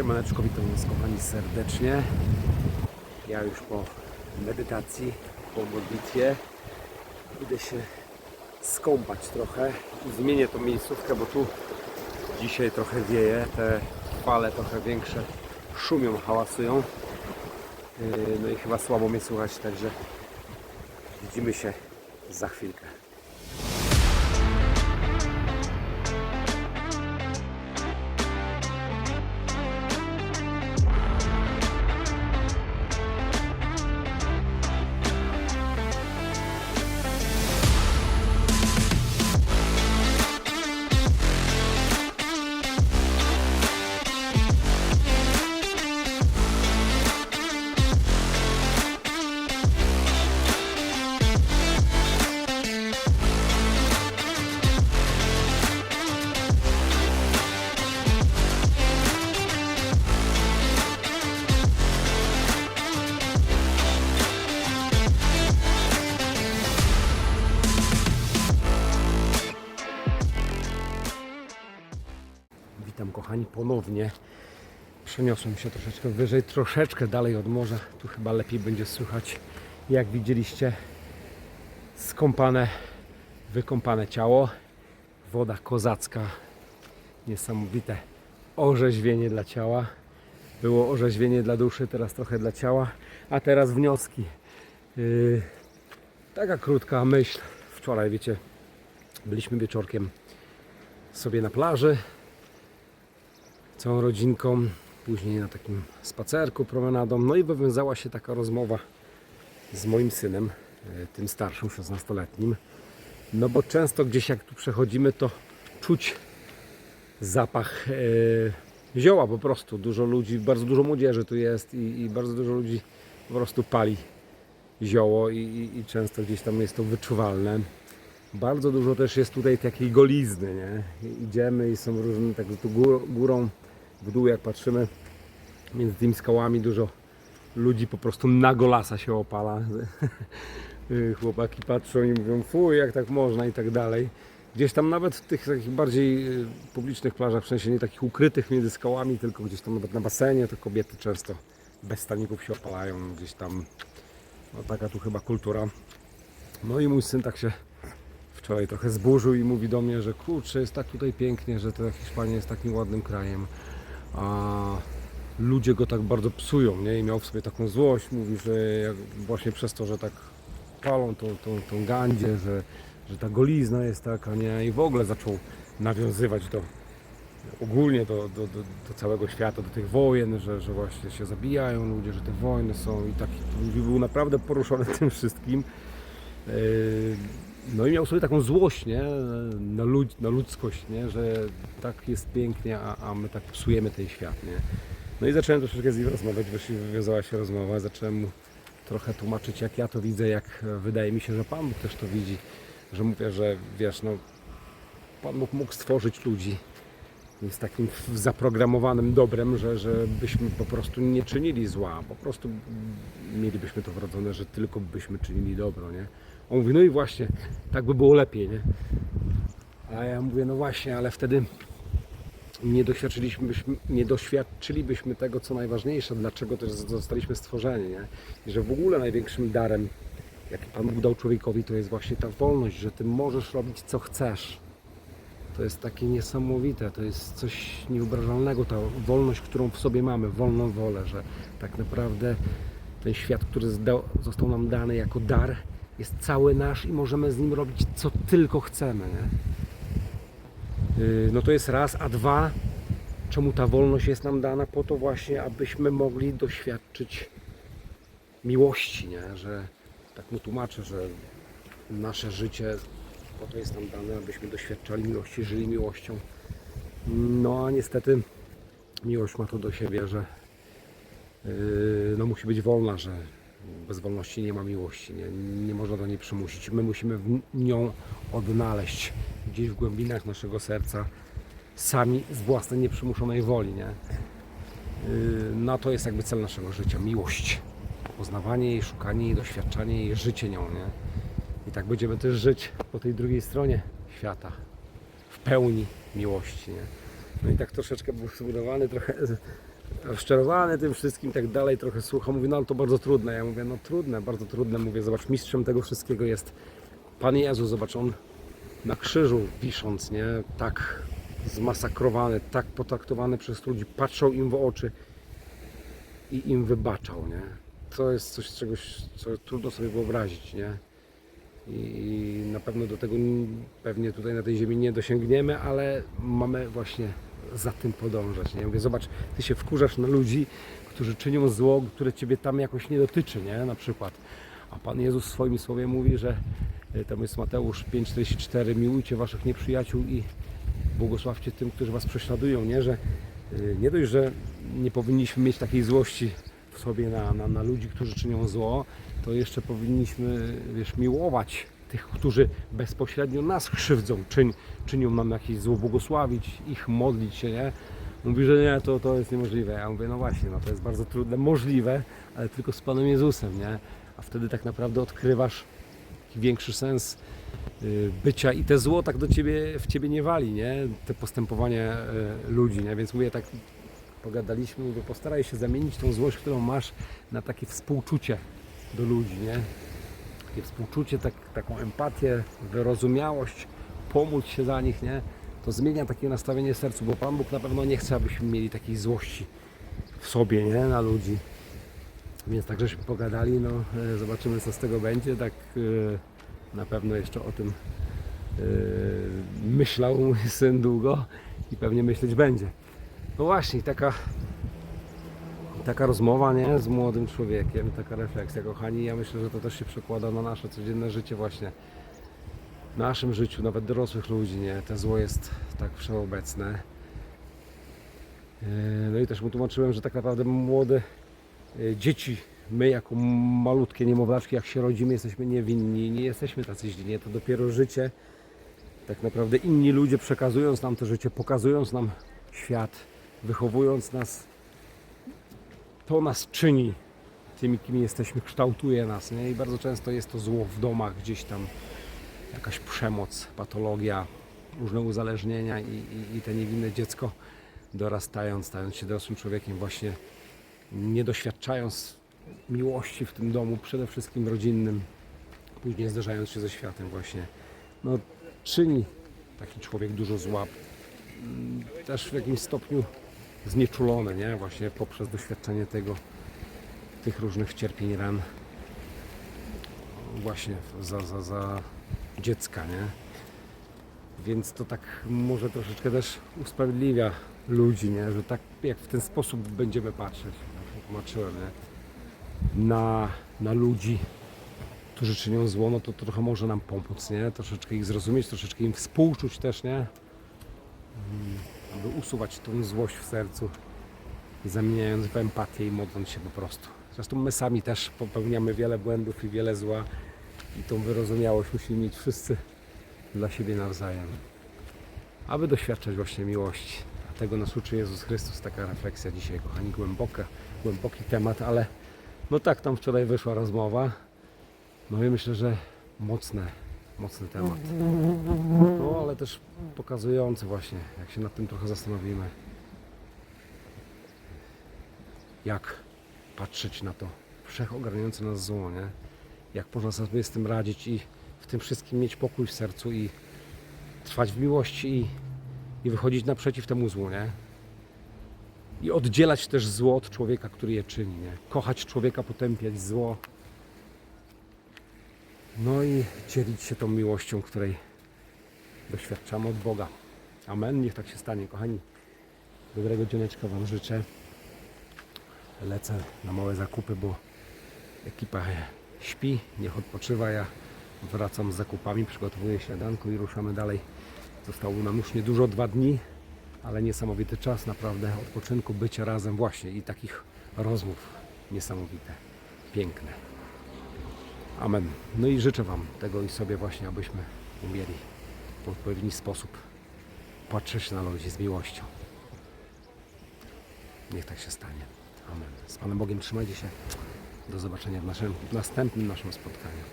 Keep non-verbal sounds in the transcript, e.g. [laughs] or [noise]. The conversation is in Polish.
Siemaneczko, witam Was kochani serdecznie. Ja już po medytacji, po modlitwie idę się skąpać trochę i zmienię tą miejscówkę, bo tu dzisiaj trochę wieje, te fale trochę większe szumią, hałasują. Yy, No i chyba słabo mnie słychać, także widzimy się za chwilkę. Ponownie. Przeniosłem się troszeczkę wyżej, troszeczkę dalej od morza. Tu chyba lepiej będzie słychać. Jak widzieliście, skąpane, wykąpane ciało. Woda kozacka. Niesamowite orzeźwienie dla ciała. Było orzeźwienie dla duszy, teraz trochę dla ciała. A teraz wnioski. Yy, taka krótka myśl. Wczoraj, wiecie, byliśmy wieczorkiem sobie na plaży całą rodzinką, później na takim spacerku, promenadą. No i wywiązała się taka rozmowa z moim synem, e, tym starszym, 16-letnim. No bo często gdzieś jak tu przechodzimy, to czuć zapach e, zioła po prostu. Dużo ludzi, bardzo dużo młodzieży tu jest i, i bardzo dużo ludzi po prostu pali zioło i, i, i często gdzieś tam jest to wyczuwalne. Bardzo dużo też jest tutaj takiej golizny, nie? Idziemy i są różne, tak tu gór, górą w dół jak patrzymy, między tymi skałami dużo ludzi po prostu na golasa się opala. [laughs] Chłopaki patrzą i mówią, fuj, jak tak można i tak dalej. Gdzieś tam nawet w tych takich bardziej y, publicznych plażach, w sensie nie takich ukrytych między skałami, tylko gdzieś tam nawet na basenie, to kobiety często bez staników się opalają, gdzieś tam, no taka tu chyba kultura. No i mój syn tak się wczoraj trochę zburzył i mówi do mnie, że kurczę, jest tak tutaj pięknie, że ta Hiszpania jest takim ładnym krajem, a ludzie go tak bardzo psują, nie? I miał w sobie taką złość, mówi, że właśnie przez to, że tak palą tą, tą, tą gandzie, że, że ta golizna jest taka, nie? I w ogóle zaczął nawiązywać do ogólnie do, do, do, do całego świata, do tych wojen, że, że właśnie się zabijają ludzie, że te wojny są i taki był naprawdę poruszony [laughs] tym wszystkim. Yy, no i miał sobie taką złość nie? Na, lud, na ludzkość, nie? że tak jest pięknie, a, a my tak psujemy ten świat. Nie? No i zacząłem troszeczkę z nim rozmawiać, wywiązała się rozmowa, zacząłem mu trochę tłumaczyć jak ja to widzę, jak wydaje mi się, że Pan Bóg też to widzi, że mówię, że wiesz, no Pan Bóg mógł stworzyć ludzi z takim zaprogramowanym dobrem, że, że byśmy po prostu nie czynili zła, po prostu mielibyśmy to wrodzone, że tylko byśmy czynili dobro, nie? On mówi, no i właśnie, tak by było lepiej, nie? A ja mówię, no właśnie, ale wtedy nie doświadczyliśmy, nie doświadczylibyśmy tego, co najważniejsze, dlaczego też zostaliśmy stworzeni, nie? I że w ogóle największym darem, jaki Pan Bóg dał człowiekowi, to jest właśnie ta wolność, że Ty możesz robić, co chcesz. To jest takie niesamowite, to jest coś niewyobrażalnego, ta wolność, którą w sobie mamy, wolną wolę, że tak naprawdę ten świat, który został nam dany jako dar, jest cały nasz i możemy z nim robić co tylko chcemy. Yy, No to jest raz, a dwa, czemu ta wolność jest nam dana? Po to właśnie, abyśmy mogli doświadczyć miłości, nie? że tak mu tłumaczę, że nasze życie po to jest nam dane, abyśmy doświadczali miłości, żyli miłością. No a niestety miłość ma to do siebie, że yy, no musi być wolna, że bez wolności nie ma miłości, nie, nie można do niej przymusić. My musimy w nią odnaleźć gdzieś w głębinach naszego serca sami z własnej nieprzymuszonej woli. Nie? No to jest jakby cel naszego życia, miłość. Poznawanie jej, szukanie jej, doświadczanie jej, życie nią. Nie? I tak będziemy też żyć po tej drugiej stronie świata. W pełni miłości. Nie? No i tak troszeczkę był zbudowany trochę rozczarowany tym wszystkim i tak dalej, trochę słucha, mówi, no ale to bardzo trudne. Ja mówię, no trudne, bardzo trudne. Mówię, zobacz, mistrzem tego wszystkiego jest Pan Jezus, zobacz, On na krzyżu wisząc, nie, tak zmasakrowany, tak potraktowany przez ludzi, patrzał im w oczy i im wybaczał, nie. To jest coś, czegoś, co trudno sobie wyobrazić, nie. I na pewno do tego pewnie tutaj na tej ziemi nie dosięgniemy, ale mamy właśnie za tym podążać. Nie? Mówię, zobacz, ty się wkurzasz na ludzi, którzy czynią zło, które ciebie tam jakoś nie dotyczy, nie? Na przykład. A Pan Jezus w swoim słowie mówi, że y, tam jest Mateusz 5,44 miłujcie waszych nieprzyjaciół i błogosławcie tym, którzy was prześladują, nie? Że y, nie dość, że nie powinniśmy mieć takiej złości w sobie na, na, na ludzi, którzy czynią zło, to jeszcze powinniśmy, wiesz, miłować tych, którzy bezpośrednio nas krzywdzą, czyń, czynią nam jakieś zło, błogosławić ich, modlić się, nie? Mówi, że nie, to, to jest niemożliwe. Ja mówię, no właśnie, no to jest bardzo trudne, możliwe, ale tylko z Panem Jezusem, nie? A wtedy tak naprawdę odkrywasz większy sens y, bycia i te zło tak do ciebie, w ciebie nie wali, nie? Te postępowanie y, ludzi, nie? Więc mówię tak, pogadaliśmy, mówię, postaraj się zamienić tą złość, którą masz na takie współczucie do ludzi, nie? Takie współczucie, tak, taką empatię, wyrozumiałość, pomóc się za nich, nie? To zmienia takie nastawienie sercu, bo Pan Bóg na pewno nie chce, abyśmy mieli takiej złości w sobie, nie? Na ludzi. Więc tak żeśmy pogadali, no e, zobaczymy co z tego będzie, tak e, na pewno jeszcze o tym e, myślał mój syn długo i pewnie myśleć będzie. No właśnie, taka taka rozmowa nie, z młodym człowiekiem, taka refleksja, kochani. Ja myślę, że to też się przekłada na nasze codzienne życie właśnie. W naszym życiu, nawet dorosłych ludzi, nie? Te zło jest tak wszechobecne. Yy, No i też mu tłumaczyłem, że tak naprawdę młode yy, dzieci, my jako malutkie niemowlaczki, jak się rodzimy, jesteśmy niewinni, nie jesteśmy tacy źli, nie? To dopiero życie, tak naprawdę inni ludzie przekazując nam to życie, pokazując nam świat, wychowując nas, to nas czyni tymi, kim jesteśmy, kształtuje nas. Nie? I bardzo często jest to zło w domach, gdzieś tam jakaś przemoc, patologia, różne uzależnienia i, i, i te niewinne dziecko dorastając, stając się dorosłym człowiekiem, właśnie nie doświadczając miłości w tym domu, przede wszystkim rodzinnym, później zderzając się ze światem właśnie, no czyni taki człowiek dużo zła, Mm, też w jakimś stopniu znieczulone, nie? Właśnie poprzez doświadczenie tego, tych różnych cierpień, ran właśnie za, za, za dziecka, nie? Więc to tak może troszeczkę też usprawiedliwia ludzi, nie? Że tak jak w ten sposób będziemy patrzeć, tłumaczyłem, nie? Na, na ludzi, którzy czynią zło, no to trochę może nam pomóc, nie? Troszeczkę ich zrozumieć, troszeczkę im współczuć też, nie? Aby usuwać tą złość w sercu, zamieniając w empatię i modląc się po prostu. Zresztą my sami też popełniamy wiele błędów i wiele zła i tą wyrozumiałość musimy mieć wszyscy dla siebie nawzajem, aby doświadczać właśnie miłości. A tego nas uczy Jezus Chrystus. Taka refleksja dzisiaj, kochani, głęboka, głęboki temat, ale no tak tam wczoraj wyszła rozmowa. No i myślę, że mocne, mocny temat. Ale też pokazujący właśnie, jak się nad tym trochę zastanowimy. Jak patrzeć na to wszechogarniające nas zło, nie? Jak można sobie z tym radzić i w tym wszystkim mieć pokój w sercu i trwać w miłości i, i wychodzić naprzeciw temu złu, nie? I oddzielać też zło od człowieka, który je czyni, nie? Kochać człowieka, potępiać zło. No i dzielić się tą miłością, której doświadczamy od Boga. Amen. Niech tak się stanie, kochani. Dobrego dzioneczka Wam życzę. Lecę na małe zakupy, bo ekipa śpi, niech odpoczywa. Ja wracam z zakupami, przygotowuję śniadanko i ruszamy dalej. Zostało nam już niedużo, dwa dni, ale niesamowity czas naprawdę odpoczynku, bycia razem właśnie i takich rozmów niesamowite, piękne. Amen. No i życzę Wam tego i sobie właśnie, abyśmy umieli w odpowiedni sposób patrzeć na ludzi z miłością. Niech tak się stanie. Amen. Z Panem Bogiem trzymajcie się. Do zobaczenia w naszym następnym naszym spotkaniu.